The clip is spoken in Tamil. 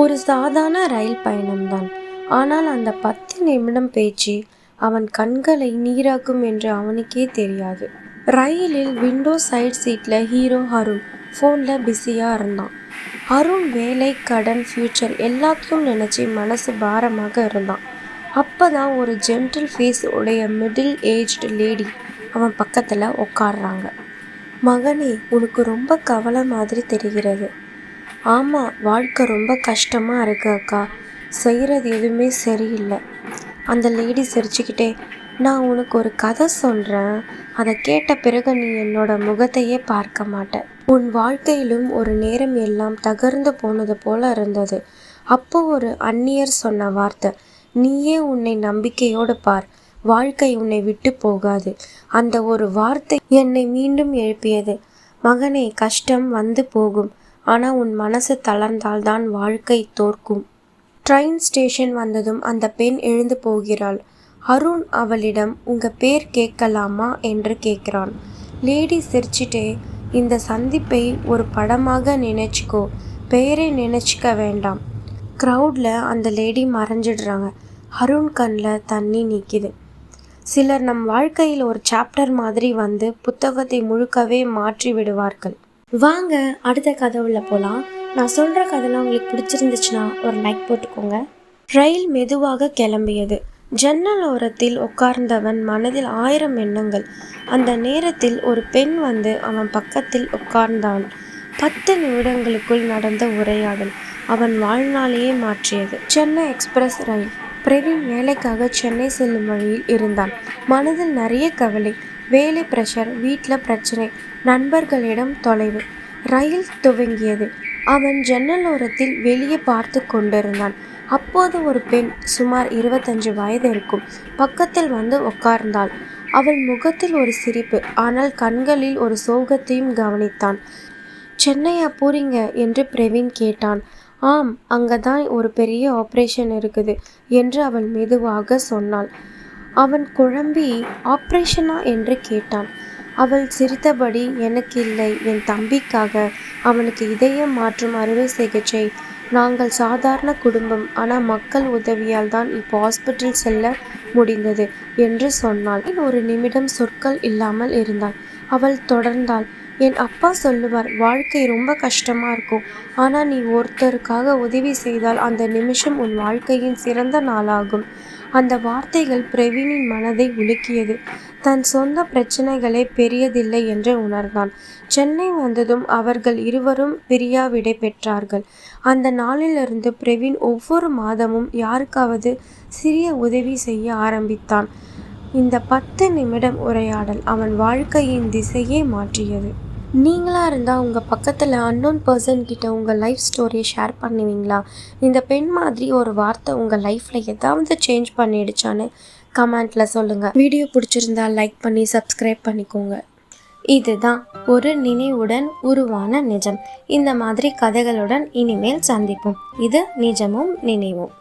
ஒரு சாதாரண ரயில் பயணம்தான். ஆனால் அந்த பத்து நிமிடம் பேச்சு அவன் கண்களை நீராக்கும் என்று அவனுக்கே தெரியாது. ரயிலில் விண்டோ சைட் சீட்டில் ஹீரோ அருண் ஃபோனில் பிஸியாக இருந்தான். அருண் வேலை கடன் ஃப்யூச்சர் எல்லாத்தையும் நினச்சி மனசு பாரமாக இருந்தான். அப்போ தான் ஒரு ஜென்டில் ஃபேஸ் உடைய மிடில் ஏஜ்டு லேடி அவன் பக்கத்தில் உட்காடுறாங்க மகனே உனக்கு ரொம்ப கவலை மாதிரி தெரிகிறது. ஆமாம் வாழ்க்கை ரொம்ப கஷ்டமாக இருக்கு அக்கா. செய்கிறது எதுவுமே சரியில்லை. அந்த லேடி சிரிச்சுக்கிட்டே நான் உனக்கு ஒரு கதை சொல்கிறேன் அதை கேட்ட பிறகு நீ என்னோட முகத்தையே பார்க்க மாட்ட. உன் வாழ்க்கையிலும் ஒரு நேரம் எல்லாம் தகர்ந்து போனது போல இருந்தது. அப்போ ஒரு அந்நியர் சொன்ன வார்த்தை நீயே உன்னை நம்பிக்கையோடு பார். வாழ்க்கை உன்னை விட்டு போகாது. அந்த ஒரு வார்த்தை என்னை மீண்டும் எழுப்பியது மகனே கஷ்டம் வந்து போகும். ஆனால் உன் மனசு தளர்ந்தால்தான் வாழ்க்கை தோற்கும். ட்ரெயின் ஸ்டேஷன் வந்ததும் அந்த பெண் எழுந்து போகிறாள். அருண் அவளிடம் உங்க பேர் கேட்கலாமா? என்று கேட்கிறான். லேடி சிரிச்சிட்டே இந்த சந்திப்பை ஒரு படமாக நினைச்சுக்கோ. பெயரை நினைச்சிக்க வேண்டாம். க்ரௌடில் அந்த லேடி மறைஞ்சிடுறாங்க. அருண் கண்ணில் தண்ணி நிற்கிது சிலர் நம் வாழ்க்கையில் ஒரு சாப்டர் மாதிரி வந்து புத்தகத்தை முழுக்கவே மாற்றி விடுவார்கள். வாங்க அடுத்த கதை உள்ள போகலாம் நான் சொல்கிற கதைலாம் உங்களுக்கு பிடிச்சிருந்துச்சுன்னா ஒரு லைக் போட்டுக்கோங்க. ரயில் மெதுவாக கிளம்பியது. ஜன்னல் ஓரத்தில் உட்கார்ந்தவன் மனதில் ஆயிரம் எண்ணங்கள். அந்த நேரத்தில் ஒரு பெண் வந்து அவன் பக்கத்தில் உட்கார்ந்தான். பத்து நிமிடங்களுக்குள் நடந்த உரையாடல் அவன் வாழ்நாளையே மாற்றியது. சென்னை எக்ஸ்பிரஸ் ரயில். பிரவீன் வேலைக்காக சென்னை செல்லும் வழியில் இருந்தான். மனதில் நிறைய கவலை. வேலை பிரஷர் வீட்டில் பிரச்சனை நண்பர்களிடம் தொலைவு. ரயில் துவங்கியது. அவன் ஜன்னல் ஓரத்தில் வெளியே பார்த்து கொண்டிருந்தான். அப்போது ஒரு பெண் சுமார் இருபத்தஞ்சு வயது இருக்கும் பக்கத்தில் வந்து உட்கார்ந்தாள். அவள் முகத்தில் ஒரு சிரிப்பு ஆனால் கண்களில் ஒரு சோகத்தையும் கவனித்தான். சென்னையா போறீங்க? என்று பிரவீன் கேட்டான். ஆம் அங்கே தான் ஒரு பெரிய ஆப்ரேஷன் இருக்குது என்று அவள் மெதுவாக சொன்னாள். அவன் குழம்பி ஆப்ரேஷனா? என்று கேட்டான். அவள் சிரித்தபடி எனக்கு இல்லை என் தம்பிக்காக அவனுக்கு இதயம் மாற்றும் அறுவை சிகிச்சை. நாங்கள் சாதாரண குடும்பம் ஆனால் மக்கள் உதவியால் தான் இப்போ ஹாஸ்பிட்டல் செல்ல முடிந்தது என்று சொன்னாள். ஒரு நிமிடம் சொற்கள் இல்லாமல் இருந்தாள்? அவள் தொடர்ந்தாள். என் அப்பா சொல்லுவார் வாழ்க்கை ரொம்ப கஷ்டமாக இருக்கும். ஆனால் நீ ஒருத்தருக்காக உதவி செய்தால் அந்த நிமிஷம் உன் வாழ்க்கையின் சிறந்த நாளாகும். அந்த வார்த்தைகள் பிரவீனின் மனதை உலுக்கியது. தன் சொந்த பிரச்சனைகளே பெரியதில்லை என்று உணர்ந்தான். சென்னை வந்ததும் அவர்கள் இருவரும் பிரியா விடை பெற்றார்கள். அந்த நாளிலிருந்து பிரவீன் ஒவ்வொரு மாதமும் யாருக்காவது சிறிய உதவி செய்ய ஆரம்பித்தான். இந்த பத்து நிமிடம் உரையாடல் அவன் வாழ்க்கையின் திசையே மாற்றியது. நீங்களாக இருந்தால் உங்கள் பக்கத்தில் அன்னோன் பர்சன் கிட்ட உங்கள் லைஃப் ஸ்டோரியை ஷேர் பண்ணுவீங்களா? இந்த பெண் மாதிரி ஒரு வார்த்தை உங்கள் லைஃப்பில் ஏதாவது சேஞ்ச் பண்ணிடுச்சான்னு கமெண்ட்டில் சொல்லுங்கள் வீடியோ பிடிச்சிருந்தா லைக் பண்ணி சப்ஸ்கிரைப் பண்ணிக்கோங்க. இதுதான் ஒரு நினைவுடன் உருவான நிஜம். இந்த மாதிரி கதைகளுடன் இனிமேல் சந்திப்போம். இது நிஜமும் நினைவும்.